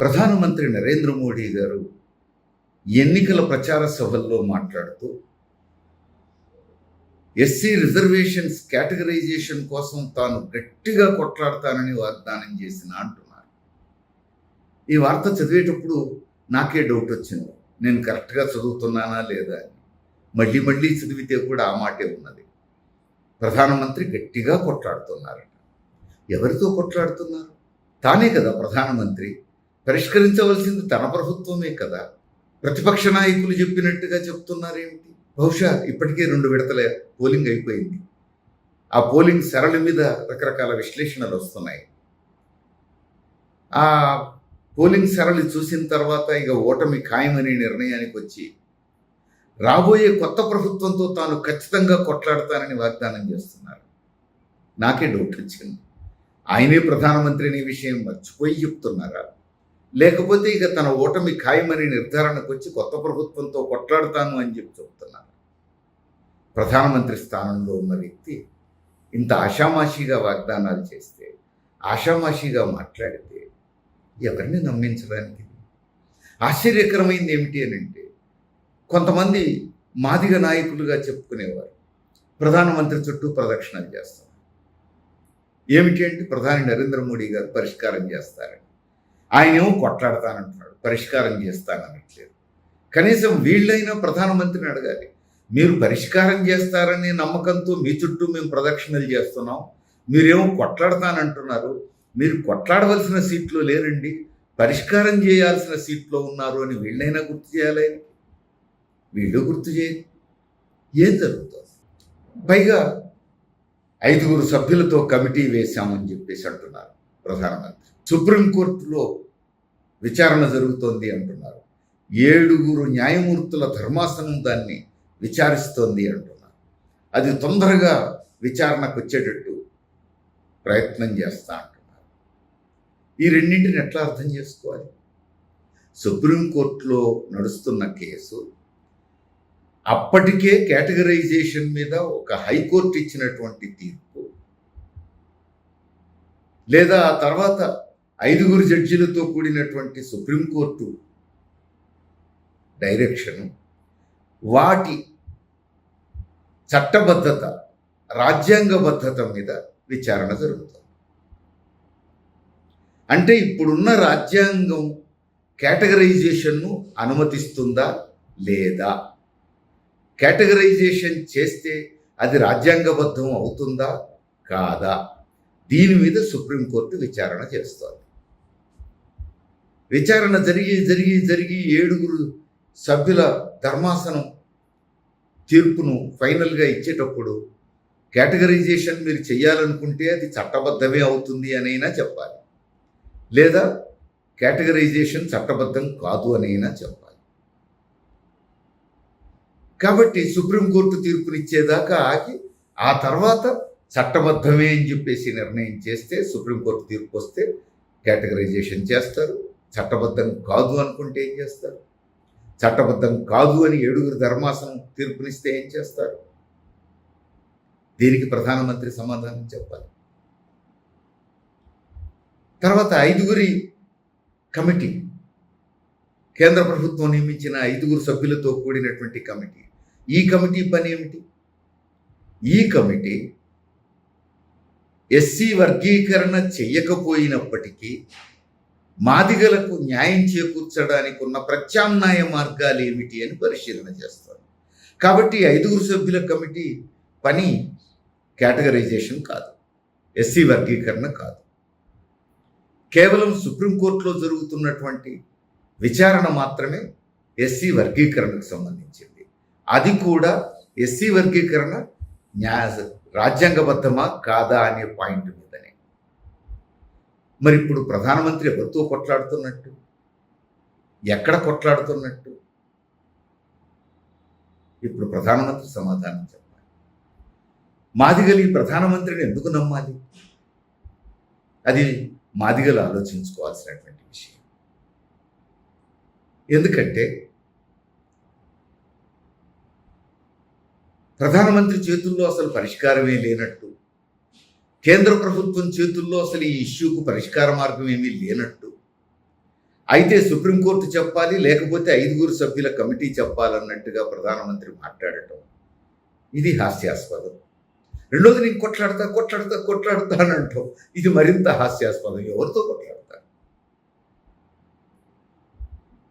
ప్రధానమంత్రి నరేంద్ర మోడీ గారు ఎన్నికల ప్రచార సభల్లో మాట్లాడుతూ ఎస్సీ రిజర్వేషన్స్ కేటగరైజేషన్ కోసం తాను గట్టిగా కొట్లాడతానని వాగ్దానం చేసిన అంటున్నారు. ఈ వార్త చదివేటప్పుడు నాకే డౌట్ వచ్చింది. నేను కరెక్ట్గా చదువుతున్నానా లేదా అని. మళ్ళీ మళ్ళీ చదివితే కూడా ఆ మాటే ఉన్నది. ప్రధానమంత్రి గట్టిగా కొట్లాడుతున్నారట. ఎవరితో కొట్లాడుతున్నారు? తానే కదా ప్రధానమంత్రి. పరిష్కరించవలసింది తన ప్రభుత్వమే కదా. ప్రతిపక్ష నాయకులు చెప్పినట్టుగా చెప్తున్నారేమిటి? బహుశా ఇప్పటికే రెండు విడతల పోలింగ్ అయిపోయింది. ఆ పోలింగ్ సరళి మీద రకరకాల విశ్లేషణలు వస్తున్నాయి. ఆ పోలింగ్ సరళి చూసిన తర్వాత ఇక ఓటమి ఖాయమనే నిర్ణయానికి వచ్చి రాబోయే కొత్త ప్రభుత్వంతో తాను ఖచ్చితంగా కొట్లాడతానని వాగ్దానం చేస్తున్నారు. నాకే డౌట్ వచ్చింది. ఆయనే ప్రధానమంత్రి అనే విషయం మర్చిపోయి చెప్తున్నారా? లేకపోతే ఇక తన ఓటమి ఖాయమని నిర్ధారణకు వచ్చి కొత్త ప్రభుత్వంతో కొట్లాడతాను అని చెప్పి చెబుతున్నాను ప్రధానమంత్రి స్థానంలో ఉన్న వ్యక్తి ఇంత ఆషామాషిగా వాగ్దానాలు చేస్తే ఆషామాషిగా మాట్లాడితే ఎవరిని నమ్మించడానికి? ఆశ్చర్యకరమైంది ఏమిటి అని అంటే కొంతమంది మాదిగ నాయకులుగా చెప్పుకునేవారు ప్రధానమంత్రి చుట్టూ ప్రదక్షిణలు చేస్తారు ఏమిటి అంటే ప్రధాని నరేంద్ర మోడీ గారు పరిష్కారం చేస్తారని. ఆయనేమో కొట్లాడతానంటున్నాడు పరిష్కారం చేస్తాననట్లేదు. కనీసం వీళ్ళైనా ప్రధానమంత్రిని అడగాలి. మీరు పరిష్కారం చేస్తారనే నమ్మకంతో మీ చుట్టూ మేము ప్రదక్షిణలు చేస్తున్నాం. మీరేమో కొట్లాడతానంటున్నారు. మీరు కొట్లాడవలసిన సీట్లో లేరండి. పరిష్కారం చేయాల్సిన సీట్లో ఉన్నారు అని వీళ్ళైనా గుర్తు చేయాలి వీళ్ళు గుర్తు చేయాలి ఏం జరుగుతుంది? పైగా ఐదుగురు సభ్యులతో కమిటీ వేశామని చెప్పేసి అంటున్నారు ప్రధానమంత్రి. సుప్రీంకోర్టులో విచారణ జరుగుతోంది అంటున్నారు. ఏడుగురు న్యాయమూర్తుల ధర్మాసనం దాన్ని విచారిస్తోంది అంటున్నారు. అది తొందరగా విచారణకు వచ్చేటట్టు ప్రయత్నం చేస్తా అంటున్నారు. ఈ రెండింటిని ఎట్లా అర్థం చేసుకోవాలి? సుప్రీంకోర్టులో నడుస్తున్న కేసు అప్పటికే కేటగరైజేషన్ మీద ఒక హైకోర్టు ఇచ్చినటువంటి తీర్పు లేదా ఆ తర్వాత ఐదుగురు జడ్జీలతో కూడినటువంటి సుప్రీంకోర్టు డైరెక్షన్ వాటి చట్టబద్ధత రాజ్యాంగబద్ధత మీద విచారణ జరుగుతుంది. అంటే ఇప్పుడున్న రాజ్యాంగం కేటగరైజేషన్ను అనుమతిస్తుందా లేదా? కేటగరైజేషన్ చేస్తే అది రాజ్యాంగబద్ధం అవుతుందా? కాదా? దీని మీద సుప్రీంకోర్టు విచారణ చేస్తోంది. విచారణ జరిగి జరిగి జరిగి ఏడుగురు సభ్యుల ధర్మాసనం తీర్పును ఫైనల్గా ఇచ్చేటప్పుడు కేటగరైజేషన్ మీరు చేయాలనుకుంటే అది చట్టబద్ధమే అవుతుంది అనైనా చెప్పాలి. లేదా కేటగరైజేషన్ చట్టబద్ధం కాదు అనైనా చెప్పాలి. కాబట్టి సుప్రీంకోర్టు తీర్పునిచ్చేదాకా ఆగి ఆ తర్వాత చట్టబద్ధమే అని చెప్పేసి నిర్ణయం చేస్తే సుప్రీంకోర్టు తీర్పు వస్తే కేటగరైజేషన్ చేస్తారు. చట్టబద్ధం కాదు అనుకుంటే ఏం చేస్తారు? చట్టబద్ధం కాదు అని ఏడుగురు ధర్మాసనం తీర్పునిస్తే ఏం చేస్తారు? దీనికి ప్రధానమంత్రి సమాధానం చెప్పాలి. తర్వాత ఐదుగురి కమిటీ. కేంద్ర ప్రభుత్వం నియమించిన ఐదుగురు సభ్యులతో కూడినటువంటి కమిటీ. ఈ కమిటీ పని ఏమిటి? ఈ కమిటీ ఎస్సీ వర్గీకరణ చెయ్యకపోయినప్పటికీ మాదిగలకు న్యాయం చేకూర్చడానికి ఉన్న ప్రత్యామ్నాయ మార్గాలు ఏమిటి అని పరిశీలన చేస్తారు. కాబట్టి ఐదుగురు సభ్యుల కమిటీ పని కేటగరైజేషన్ కాదు ఎస్సీ వర్గీకరణ కాదు. కేవలం సుప్రీంకోర్టులో జరుగుతున్నటువంటి విచారణ మాత్రమే ఎస్సీ వర్గీకరణకు సంబంధించింది. అది కూడా ఎస్సీ వర్గీకరణ న్యాయ రాజ్యాంగబద్ధమా కాదా అనే పాయింట్ మీద మరి ఇప్పుడు ప్రధానమంత్రి ఎవరితో కొట్లాడుతున్నట్టు? ఎక్కడ కొట్లాడుతున్నట్టు? ఇప్పుడు ప్రధానమంత్రి సమాధానం చెప్పాలి. మాదిగలు ఈ ప్రధానమంత్రిని ఎందుకు నమ్మాలి? అది మాదిగలు ఆలోచించుకోవాల్సినటువంటి విషయం. ఎందుకంటే ప్రధానమంత్రి చేతుల్లో అసలు పరిష్కారమే లేనట్టు కేంద్ర ప్రభుత్వం చేతుల్లో అసలు ఈ ఇష్యూకు పరిష్కార మార్గం ఏమీ లేనట్టు. అయితే సుప్రీంకోర్టు చెప్పాలి లేకపోతే ఐదుగురు సభ్యుల కమిటీ చెప్పాలన్నట్టుగా ప్రధానమంత్రి మాట్లాడటం. ఇది హాస్యాస్పదం. రెండోది నేను కొట్లాడతా కొట్లాడతా కొట్లాడతా ఇది మరింత హాస్యాస్పదం. ఎవరితో కొట్లాడతా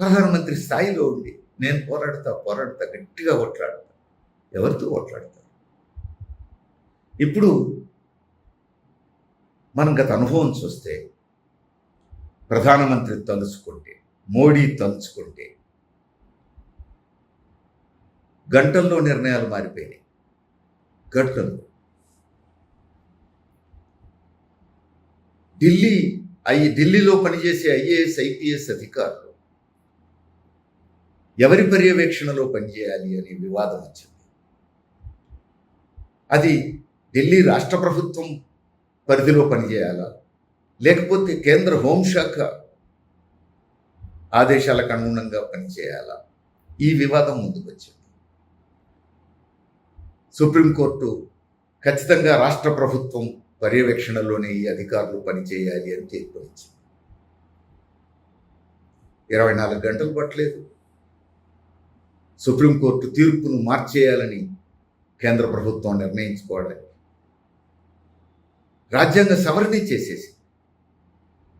ప్రధానమంత్రి స్థాయిలో ఉండి నేను పోరాడతా పోరాడతా గట్టిగా కొట్లాడతా. ఎవరితో కొట్లాడతా ఇప్పుడు మనం గత అనుభవం చూస్తే ప్రధానమంత్రి తలుచుకుంటే మోడీ తలుచుకుంటే గంటల్లో నిర్ణయాలు మారిపోయినాయి. గంటల్లో. ఢిల్లీ ఐ ఢిల్లీలో పనిచేసే ఐఏఎస్ ఐపీఎస్ అధికారులు ఎవరి పర్యవేక్షణలో పనిచేయాలి అనే వివాదం వచ్చింది. అది ఢిల్లీ రాష్ట్ర ప్రభుత్వం పరిధిలో పనిచేయాలా? లేకపోతే కేంద్ర హోంశాఖ ఆదేశాలకు అనుగుణంగా పనిచేయాలా? ఈ వివాదం ముందుకు వచ్చింది సుప్రీంకోర్టు ఖచ్చితంగా రాష్ట్ర ప్రభుత్వం పర్యవేక్షణలోనే ఈ అధికారులు పనిచేయాలి అని తీర్పునిచ్చింది. ఇరవై నాలుగు గంటలు పట్టలేదు. సుప్రీంకోర్టు తీర్పును మార్చేయాలని కేంద్ర ప్రభుత్వం నిర్ణయించుకోవడానికి రాజ్యాంగ సవరణ చేసేసి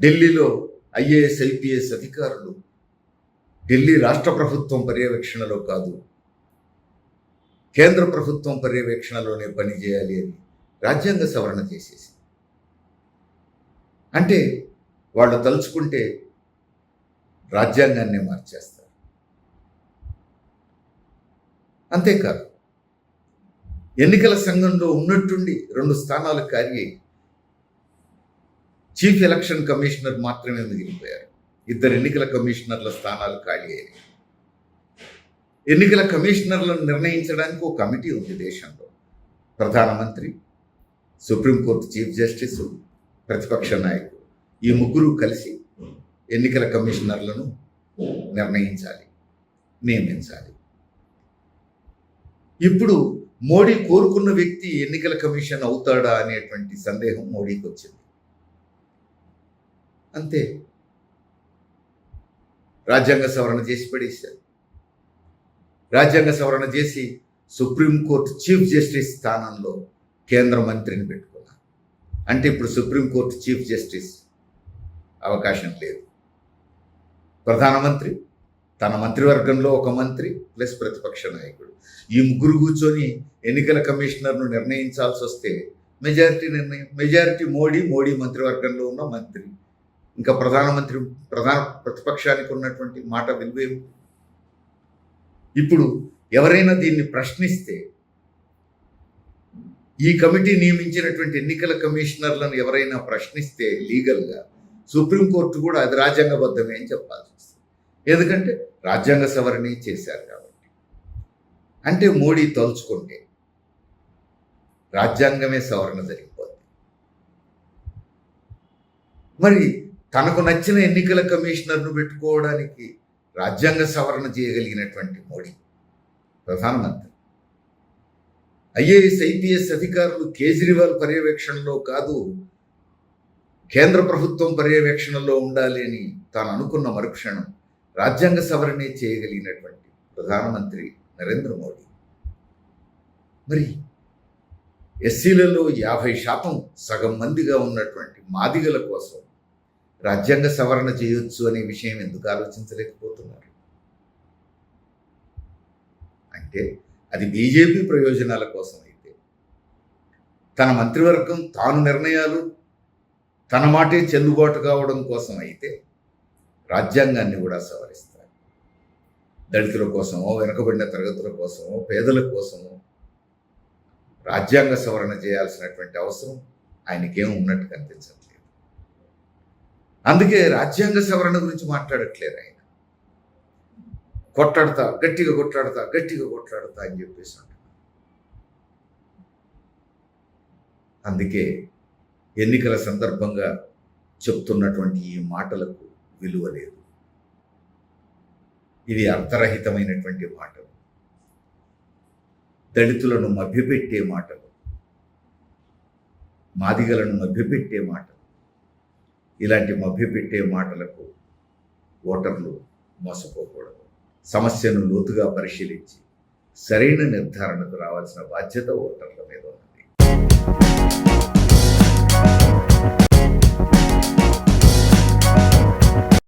ఢిల్లీలో ఐఏఎస్ ఐపీఎస్ అధికారులు ఢిల్లీ రాష్ట్ర ప్రభుత్వం పర్యవేక్షణలో కాదు కేంద్ర ప్రభుత్వం పర్యవేక్షణలోనే పనిచేయాలి అని రాజ్యాంగ సవరణ చేసేసి అంటే వాళ్ళు తలుచుకుంటే రాజ్యాంగాన్ని మార్చేస్తారు. అంతేకాదు ఎన్నికల సంఘంలో ఉన్నట్టుండి రెండు స్థానాలు ఖాళీ చీఫ్ ఎలక్షన్ కమిషనర్ మాత్రమే మిగిలిపోయారు ఇద్దరు ఎన్నికల కమిషనర్ల స్థానాలు ఖాళీ అయ్యాయి ఎన్నికల కమిషనర్లను నిర్ణయించడానికి ఒక కమిటీ ఉంది దేశంలో. ప్రధానమంత్రి సుప్రీంకోర్టు చీఫ్ జస్టిస్ ప్రతిపక్ష నాయకుడు ఈ ముగ్గురు కలిసి ఎన్నికల కమిషనర్లను నిర్ణయించాలి నియమించాలి. ఇప్పుడు మోడీ కోరుకున్న వ్యక్తి ఎన్నికల కమిషన్ అవుతాడా అనేటువంటి సందేహం మోడీకి వచ్చింది. అంతే. రాజ్యాంగ సవరణ చేసి పడేశారు. రాజ్యాంగ సవరణ చేసి సుప్రీంకోర్టు చీఫ్ జస్టిస్ స్థానంలో కేంద్ర మంత్రిని పెట్టుకున్నారు. అంటే ఇప్పుడు సుప్రీంకోర్టు చీఫ్ జస్టిస్ అవకాశం లేదు. ప్రధానమంత్రి తన మంత్రివర్గంలో ఒక మంత్రి ప్లస్ ప్రతిపక్ష నాయకుడు. ఈ ముగ్గురు కూర్చొని ఎన్నికల కమిషనర్ను నిర్ణయించాల్సి వస్తే మెజారిటీ నిర్ణయం మెజారిటీ మోడీ మోడీ మంత్రివర్గంలో ఉన్న మంత్రి ఇంకా ప్రధానమంత్రి ప్రధాన ప్రతిపక్షానికి ఉన్నటువంటి మాట విలువేమి ఇప్పుడు ఎవరైనా దీన్ని ప్రశ్నిస్తే ఈ కమిటీ నియమించినటువంటి ఎన్నికల కమిషనర్లను ఎవరైనా ప్రశ్నిస్తే లీగల్గా సుప్రీంకోర్టు కూడా అది రాజ్యాంగబద్ధమే అని చెప్పాల్సి వస్తుంది. ఎందుకంటే రాజ్యాంగ సవరణ చేశారు కాబట్టి. అంటే మోడీ తలుచుకుంటే రాజ్యాంగమే సవరణ జరిగిపోతుంది మరి తనకు నచ్చిన ఎన్నికల కమిషనర్ను పెట్టుకోవడానికి రాజ్యాంగ సవరణ చేయగలిగినటువంటి మోడీ ప్రధానమంత్రి. ఐఏఎస్ ఐపీఎస్ అధికారులు కేజ్రీవాల్ పర్యవేక్షణలో కాదు కేంద్ర ప్రభుత్వం పర్యవేక్షణలో ఉండాలి అని తాను అనుకున్న మరుక్షణం రాజ్యాంగ సవరణే చేయగలిగినటువంటి ప్రధానమంత్రి నరేంద్ర మోడీ. మరి ఎస్సీలలో యాభై శాతం సగం మందిగా ఉన్నటువంటి మాదిగల కోసం రాజ్యాంగ సవరణ చేయొచ్చు అనే విషయం ఎందుకు ఆలోచించలేకపోతున్నారు? అంటే అది బీజేపీ ప్రయోజనాల కోసం అయితే. తన మంత్రివర్గం తాను నిర్ణయాలు తన మాటే చెల్లుబాటు కావడం కోసం అయితే రాజ్యాంగాన్ని కూడా సవరిస్తారు. దళితుల కోసమో వెనుకబడిన తరగతుల కోసమో పేదల కోసమో రాజ్యాంగ సవరణ చేయాల్సినటువంటి అవసరం ఆయనకేం ఉన్నట్టు కనిపించదు అందుకే రాజ్యాంగ సవరణ గురించి మాట్లాడట్లేదు ఆయన. కొట్లాడతా గట్టిగా కొట్లాడతా గట్టిగా కొట్లాడతా అని చెప్పేసి అందుకే ఎన్నికల సందర్భంగా చెప్తున్నటువంటి ఈ మాటలకు విలువ లేదు. ఇది అర్థరహితమైనటువంటి మాటలు. దళితులను మభ్యపెట్టే మాటలు. మాదిగలను మభ్యపెట్టే మాటలు. ఇలాంటి మభ్యపెట్టే మాటలకు ఓటర్లు మోసపోకూడదు. సమస్యను లోతుగా పరిశీలించి సరైన నిర్ధారణకు రావాల్సిన బాధ్యత ఓటర్ల మీద ఉంది